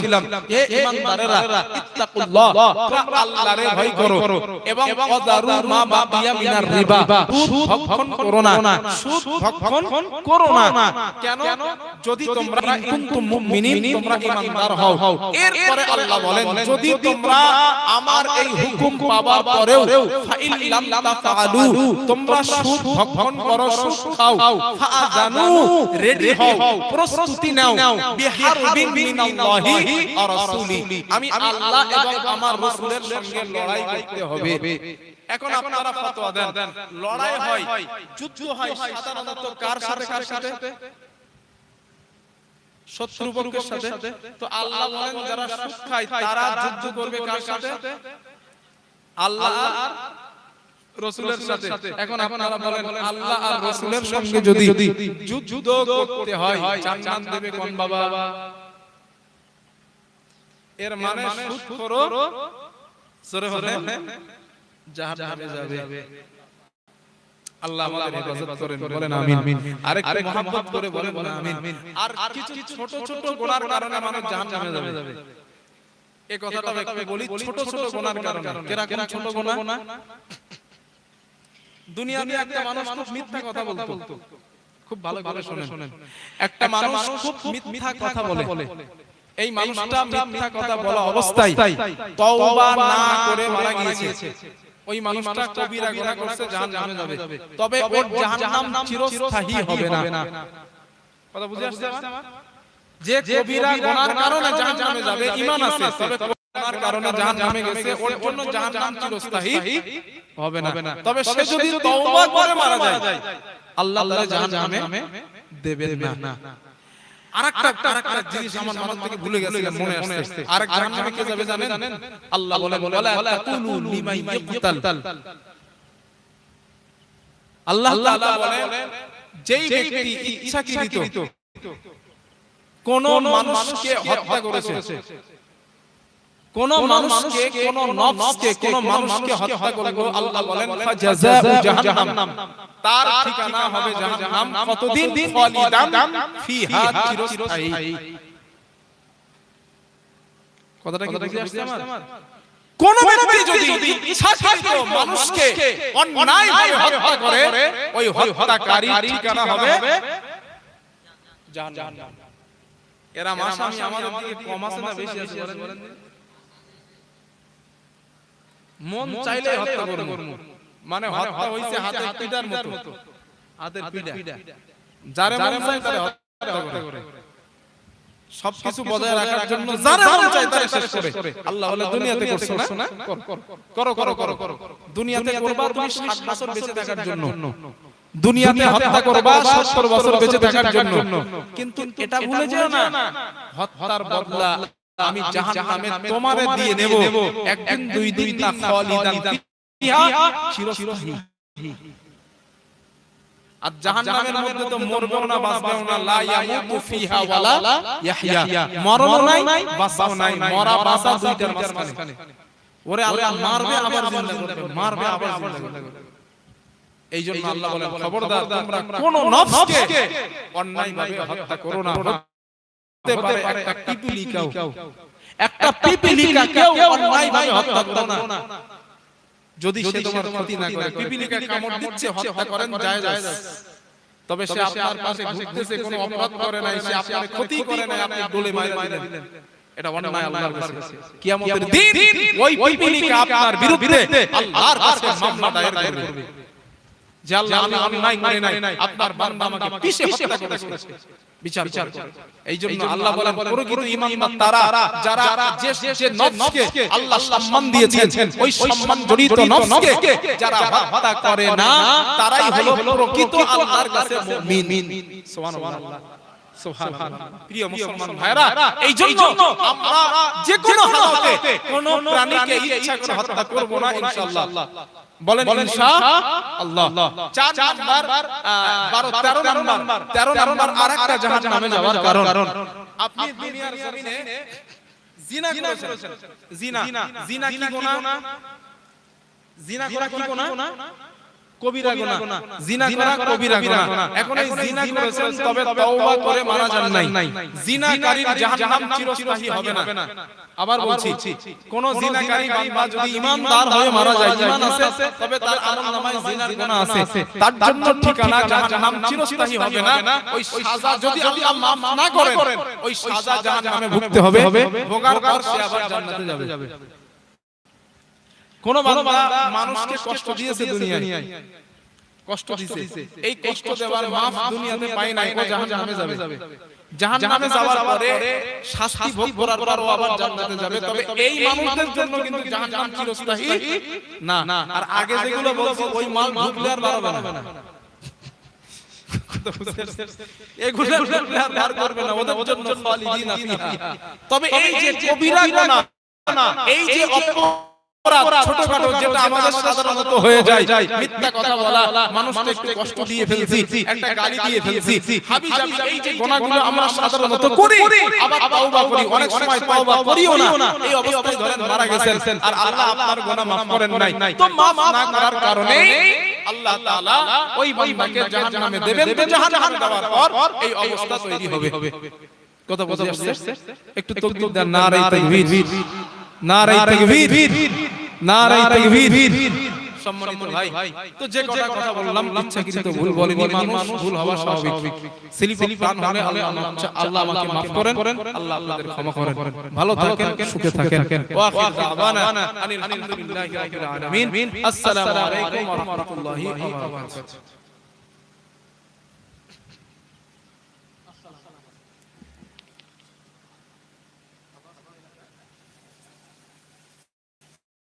ছিলাম। এ ঈমানদারেরা ইত্তাকুল্লাহ তোমরা আল্লাহরে ভয় করো। এবং ওয়াদারু মা বাকিয়া মিনার রিবা। সুদ ভক্ষণ করো না। সুদ ভক্ষণ করো না। কেন? যদি তোমরা কুনতুম মুমিনিন তোমরা ঈমানদার হও। এরপরে আল্লাহ বলেন যদি তোমরা আমার এই হুকুম পাওয়ার পরেও ফাইল লাম তোমরা সুদ ভক্ষণ করো সুদ খাও ফাআজানু রেডি হও প্রস্তুতি নাও বিহারবিন মিনাল্লাহি ওয়া রাসূলি। আমি আল্লাহ এবং আমার রাসূলের সঙ্গে লড়াই করতে হবে। এখন আপনারা ফতোয়া দেন। লড়াই হয় যুদ্ধ হয় সাধারণত কার সাথে কার সাথে? শত্রুপক্ষের সাথে। তো আল্লাহ বলেন যারা সুদ খায় তারা যুদ্ধ করবে কার সাথে? আল্লাহ আর রসুলের সাথে। এখন আপনারা বলেন আল্লাহ আর রসুলের সঙ্গে যদি যুদ্ধ করতে হয় জান্নাত দেবে কোন বাবা? এর মানে সুদ করো সরে হলে জাহান্নামে যাবে। আল্লাহ আমাদের হেফাজত করেন বলেন আমিন। আরেকটু মহব্বত করে বলেন আমিন। আর কিছু ছোট ছোট গুনার কারণে মানুষ জাহান্নামে যাবে। এই কথাটা একটু বলি ছোট ছোট গুনার কারণে। কীরকম ছোট গুনাহ দুনিয়াতে একটা মানুষ খুব মিথ্যা কথা বলতো। খুব ভালো করে শুনেন। একটা মানুষ খুব মিথ্যা কথা বলে। এই মানুষটা মিথ্যা কথা বলা অবস্থায় তওবা না করে মারা গিয়েছে। ওই মানুষটা কবিরা গুনাহ করছে জাহান্নামে যাবে। তবে ওর জাহান্নাম চিরস্থায়ী হবে না। কথা বুঝে আসছে আমার? যে কবিরা গুনার কারণে জাহান্নামে যাবে ঈমান আছে। তবে গুনার কারণে জাহান্নামে গেছে ওর জন্য জাহান্নাম চিরস্থায়ী হবে না। তবে সে যদি তওবা করে মারা যায় আল্লাহ তাআলা জাহান্নামে দেবেন না। আরেকটা আরেকটা জিনিস আমার থেকে ভুলে গেছে মনে আসছে। আরেক জাহান্নামে কে যাবে জানেন? আল্লাহ বলে ওয়ালা তাকুলু লিমান ইয়াকতাল। আল্লাহ তাআলা বলেন যেই ব্যক্তি ইচ্ছাকৃত কোন মানুষকে হত্যা করেছে কোন মানুষকে কোন নফসকে কোন মানুষকে হত্যা করল। আল্লাহ বলেন ফাজাযাউ জাহান্নাম। তার ঠিকানা হবে জাহান্নাম। কতদিন খালিদান ফিহা চিরস্থায়ী। কথাটা কি বুঝে আসছে আমার? কোন ব্যক্তি যদি ইচ্ছাকৃত মানুষকে অন্যায়ভাবে হত্যা করে ওই হত্যাকারী ঠিকানা হবে জাহান্নাম। এরা মাসামি আমাদের দিকে কম আছে না বেশি আছে বলেন মন চাইলে হত্যা করব। মানে হত্যা হইছে হাতে পিটার মতো। হাতের পিটা যারে মন চায় তারে হত্যা করে। সবকিছু বজায় রাখার জন্য যারা মন চায় তারে শেষ করে আল্লাহ বলে দুনিয়াতে করছ না? করো করো করো। করো দুনিয়াতে করবা তুমি 60 বছর বেঁচে থাকার জন্য। দুনিয়াতে হত্যা করবা 70 বছর বেঁচে থাকার জন্য। কিন্তু এটা ভুলে যেও না। হত্যার বদলা আমি জাহান্নামে তোমারে দিয়ে নেব। একদিন দুই দিন না খালিদান ফিহা চিরস্থায়ী। আর জাহান্নামের মধ্যে তো মরবেও না বাঁচবেও না। লা ইয়ামুতু ফিহা ওয়ালা ইয়াহইয়া। মরণও নাই বাঁচাও নাই। মরা বাঁচা দুইটার মাঝখানে। ওরে আল্লাহ মারবে আবার জিন্দা করবে মারবে আবার জিন্দা করবে এই জন্য আল্লাহ বলেন খবরদার তোমরা কোন নফসকে অন্যায়ভাবে হত্যা করো না। হতে পারে একটা পিপিলিকাও একটা পিপিলিকাকেও অন্যায়ভাবে হত্যা করো না। যদি সে তোমার ক্ষতি না করে পিপিলিকা কামড় দিচ্ছে হত্যা করেন যায় যায় তবে সে আপনার পাশে ঘুরতেছে কোনো অপরাধ করে নাই সে আপনার ক্ষতি করে নাই আপনি ডলে মাইরা দিলেন। এটা অন্যায় আল্লাহর কাছে কিয়ামতের দিন ওই পিপিলিকা আপনার বিরুদ্ধে আল্লাহর কাছে মামলা দায়ের করবে। যে আল্লাহ আমি অন্যায় করে নাই আপনার বান্দা আমাকে পিছে হত্যা করেছে বিচার বিচার এই জন্য আল্লাহ বলেন প্রকৃত ইমানদার তারা যারা যে যে নফসকে আল্লাহ সম্মান দিয়েছেন ওই সম্মান জড়িত নফসকে যারা হত্যা করে না তারাই হলো প্রকৃত আল্লাহর কাছে মুমিন। সুবহানাল্লাহ। প্রিয় মুসলমান ভাইরা এই জন্য আমরা যে কোনো হালাতে কোন প্রাণীকে ইচ্ছা করে হত্যা করব না ইনশাআল্লাহ। বলেন ইনশাআল্লাহ চার নাম্বার 12 13 নাম্বার 13 নাম্বার আরেকটা জাহান্নামে যাওয়ার কারণ। আপনি দুনিয়ার জমিনে জিনা করেছেন। জিনা। জিনা। কি গুনাহ? জিনা করা কি গুনাহ? কবিরা গুনাহ জিনা করা কবিরা গুনাহ এখন এই জিনা করেছেন তবে তওবা করে মারা যান নাই। জিনাকারীর জাহান্নাম চিরস্থায়ী হবে না। আবার বলছি কোন জিনাকারী বান্দা যদি ঈমানদার হয়ে মারা যায় ঈমান আছে তবে তার আমলনামায় জিনার গুনাহ আছে। তার জন্য ঠিকানা জাহান্নাম চিরস্থায়ী হবে না। ওই সাজা যদি আল্লাহ মাফ না করেন ওই সাজা জাহান্নামে ভুগতে হবে ভোগার পর সে আবার জান্নাতে যাবে। কোন বান্দা মানুষকে কষ্ট দিয়েছে দুনিয়ায়। কষ্ট দিয়েছে। এই কষ্ট দেওয়ার মাফ দুনিয়াতে পাই নাই ও জাহান্নামে যাবে। জাহান্নামে যাওয়ার পরে শাস্তি ভোগ করার পর ও আবার জান্নাতে যাবে। তবে এই মানুষদের জন্য কিন্তু জাহান্নাম চিরস্থায়ী। না আর আগে যেগুলো বলছি ওই মাল ঢুকলে আর বাড়াবে না। না। তবে এই যে কবিরা গুনাহ এই যে ছোটখাটো যেটা আমাদের সাধারণত হয়ে যায়। মিথ্যা কথা বলা মানুষকে একটু কষ্ট দিয়ে ফেলছি একটা গালি দিয়ে ফেলছি। হাবি এই যে গুনাহগুলো আমরা সাধারণত করি আবার তওবা করি অনেক সময় তওবা করিও না এই অবস্থায় ধরেন মারা গেছেন। আর আল্লাহ আপনার গুনাহ maaf করেন নাই। তো maaf না করার কারণে আল্লাহ তাআলা ওই বান্দাকে জাহান্নামে দেবেন তো জাহান্নামে দেওয়ার পর এই অবস্থা তৈরি হবে। কথা বুঝে আসছে একটু তাকবীর দেন নারে তাকবীর নারে তাকবীর নারে তাকবীর সম্মানিত ভাই তো যে কটা কথা বললাম ইচ্ছাকৃত ভুল বলিনি মানুষ ভুল হওয়া স্বাভাবিক। সিলিপ প্রাণ হলে আল্লাহ আল্লাহ আমাকে maaf করেন। আল্লাহ আপনাদের ক্ষমা করেন। ভালো থাকেন সুখে থাকেন। ওয়া আখির দাওয়ানা আনিল হামদুলিল্লাহি রাব্বিল আলামিন। আসসালামু আলাইকুম ওয়া রাহমাতুল্লাহি ওয়া বারাকাতুহু।